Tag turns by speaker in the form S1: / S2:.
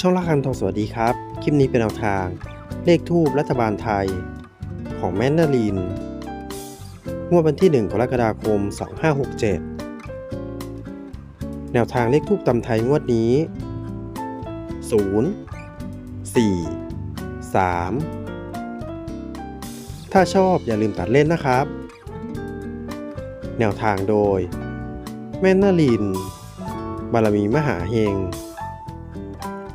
S1: ช่องละคันทองสวัสดีครับ คลิปนี้เป็นแนวทาง เลขทูบรัฐบาลไทย ของแมนนาลินงวดวันที่ 1 กรกฎาคม 2567 แนวทางเลขทูบตำไทยงวดนี้ 0 4 3 ถ้าชอบอย่าลืมตัดเล่นนะครับ แนวทางโดย แม่นาลิน บารมีมหาเฮง